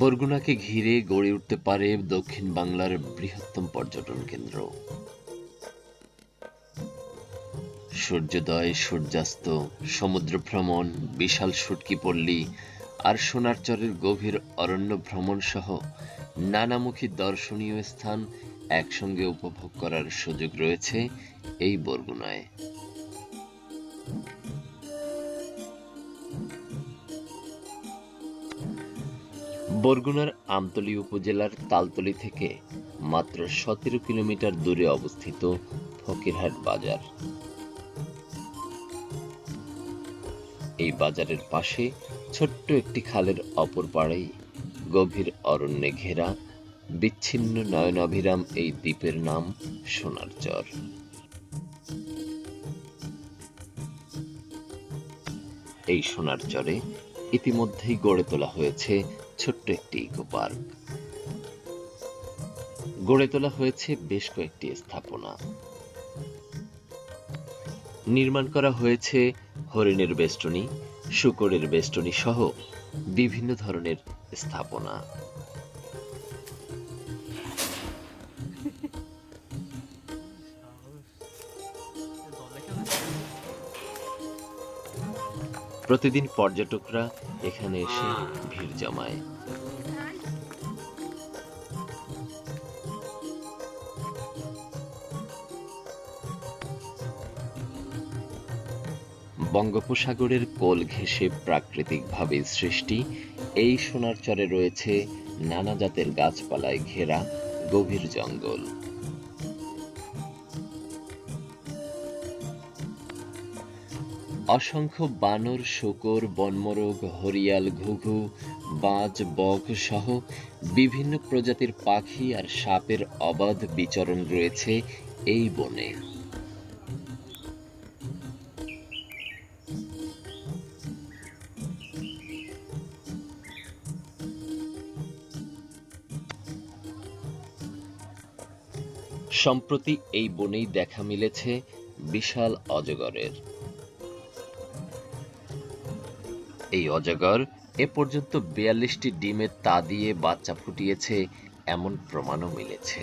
বরগুনাকে ঘিরে গড়ে উঠতে পারে দক্ষিণ বাংলার বৃহত্তম পর্যটন কেন্দ্র। সূর্যোদয়, সূর্যাস্ত, সমুদ্র ভ্রমণ, বিশাল সুটকি পল্লী আর সোনারচরের গভীর অরণ্য ভ্রমণ সহ নানামুখী দর্শনীয় স্থান একসঙ্গে উপভোগ করার সুযোগ রয়েছে এই বরগুনায়। বরগুনার আমতলী উপজেলার তালতলি থেকে মাত্র সতেরো কিলোমিটার দূরে অবস্থিত ফকিরহাট বাজার। এই বাজারের পাশে ছোট্ট একটি খালের অপর পাড়েই গভীর অরণ্যে ঘেরা বিচ্ছিন্ন নয়নাভিরাম এই দ্বীপের নাম সোনার চর। এই সোনার চরে ইতিমধ্যেই গড়ে তোলা হয়েছে ছোট্ট একটি ইকো পার্ক। গড়ে তোলা হয়েছে বেশ কয়েকটি স্থাপনা। নির্মাণ করা হয়েছে হরিণের বেষ্টনী, শুকরের বেষ্টনী সহ বিভিন্ন ধরনের স্থাপনা। প্রতিদিন পর্যটকরা এখানে এসে ভিড় জমায়। বঙ্গোপসাগরের কোল ঘেঁষে প্রাকৃতিকভাবে সৃষ্টি, এই সোনার চরে রয়েছে নানা জাতের গাছপালায় ঘেরা গভীর জঙ্গল। অসংখ্য বানর, শূকর, বনমোরগ, হরিয়াল, ঘুঘু, বাজ, বক সহ বিভিন্ন প্রজাতির পাখি আর সাপের অবাধ বিচরণ রয়েছে এই বনে। সম্প্রতি এই বনেই দেখা মিলেছে বিশাল অজগরের। এই অজগর। এ পর্যন্ত বিয়াল্লিশটি ডিমে তা দিয়ে বাচ্চা ফুটিয়েছে, এমন প্রমাণও মিলেছে।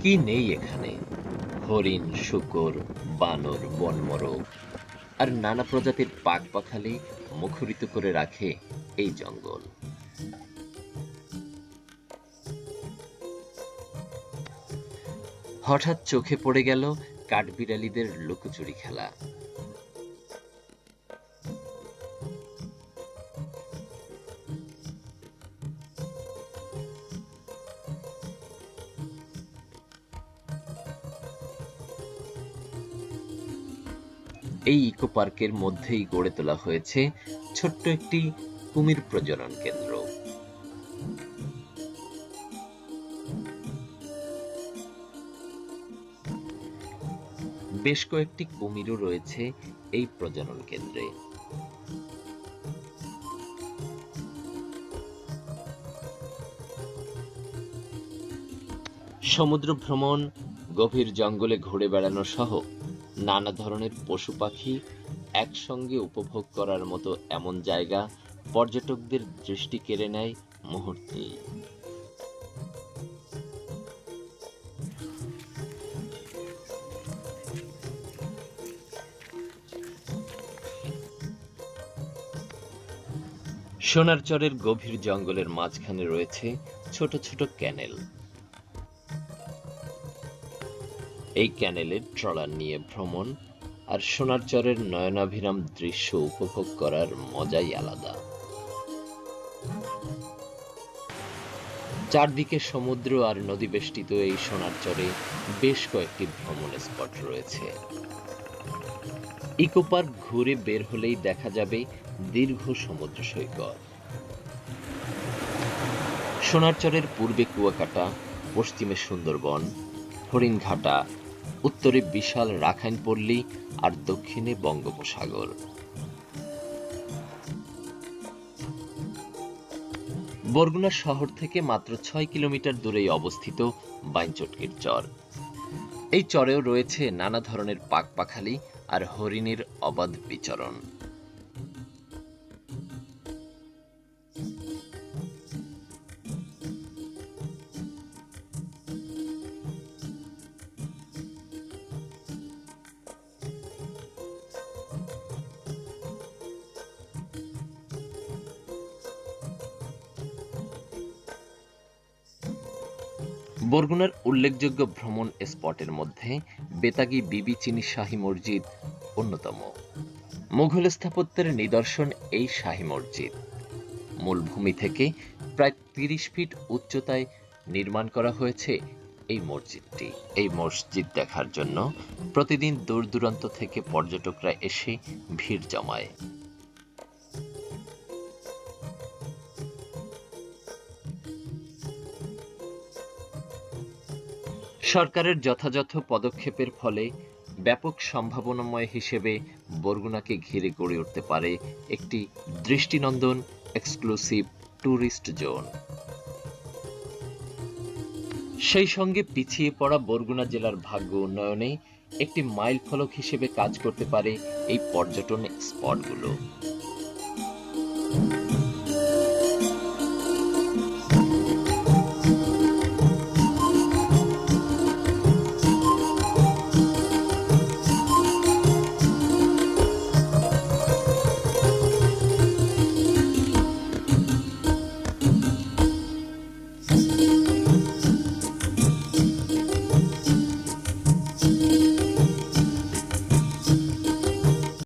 কি নেই এখানে? হরিণ, শুকর, বানর, বনমরগ। আর নানা প্রজাতির পাক পাখালি মুখরিত করে রাখে এই জঙ্গল। হঠাৎ চোখে পড়ে গেল কাঠবিড়ালিদের লুকোচুরি খেলা। এই ইকো পার্কের মধ্যেই গড়ে তোলা হয়েছে ছোট্ট একটি কুমির প্রজনন কেন্দ্র। বেশ কয়েকটি কুমিরও রয়েছে এই প্রজনন কেন্দ্রে। সমুদ্র ভ্রমণ, গভীর জঙ্গলে ঘুরে বেড়ানো সহ নানা ধরনের পশু পাখি একসঙ্গে উপভোগ করার মতো এমন জায়গা পর্যটকদের দৃষ্টি কেড়ে নেয় মুহূর্তেই। সোনারচরের গভীর জঙ্গলের মাঝখানে রয়েছে ছোট ছোট ক্যানেল। এই ক্যানেলের ট্রলার নিয়ে ভ্রমণ আর সোনারচরের নয়নাভিরাম দৃশ্য উপভোগ করার মজাই আলাদা। চারদিকে সমুদ্র আর নদী বেষ্টিত এই সোনারচরে বেশ কয়েকটি ভ্রমণ স্পট রয়েছে। ইকোপার্ক ঘুরে বের হলেই দেখা যাবে দীর্ঘ সমুদ্র সৈকত। সোনারচরের পূর্বে কুয়াকাটা, পশ্চিমে সুন্দরবন, হরিণঘাটা, উত্তরে বিশাল রাখাইন পল্লী আর দক্ষিণে বঙ্গোপসাগর। বরগুনা শহর থেকে মাত্র ছয় কিলোমিটার দূরেই অবস্থিত বাইনচটকির চর। এই চরেও রয়েছে নানা ধরনের পাকপাখালি আর হরিণের অবাধ বিচরণ। বরগুনার উল্লেখযোগ্য ভ্রমণ স্পটের মধ্যে বেতাগী বিবি চিনি শাহী মসজিদ অন্যতম। মুঘল স্থাপত্যের নিদর্শন এই শাহী মসজিদ। মূল ভূমি থেকে প্রায় তিরিশ ফিট উচ্চতায় নির্মাণ করা হয়েছে এই মসজিদটি। এই মসজিদ দেখার জন্য প্রতিদিন দূর দূরান্ত থেকে পর্যটকরা এসে ভিড় জমায়। সরকারের যথাযথ পদক্ষেপের ফলে ব্যাপক সম্ভাবনাময় হিসেবে বরগুনাকে ঘিরে গড়ে উঠতে পারে একটি দৃষ্টিনন্দন এক্সক্লুসিভ ট্যুরিস্ট জোন। সেই সঙ্গে পিছিয়ে পড়া বরগুনা জেলার ভাগ্য উন্নয়নে একটি মাইল ফলক হিসেবে কাজ করতে পারে এই পর্যটন স্পটগুলো।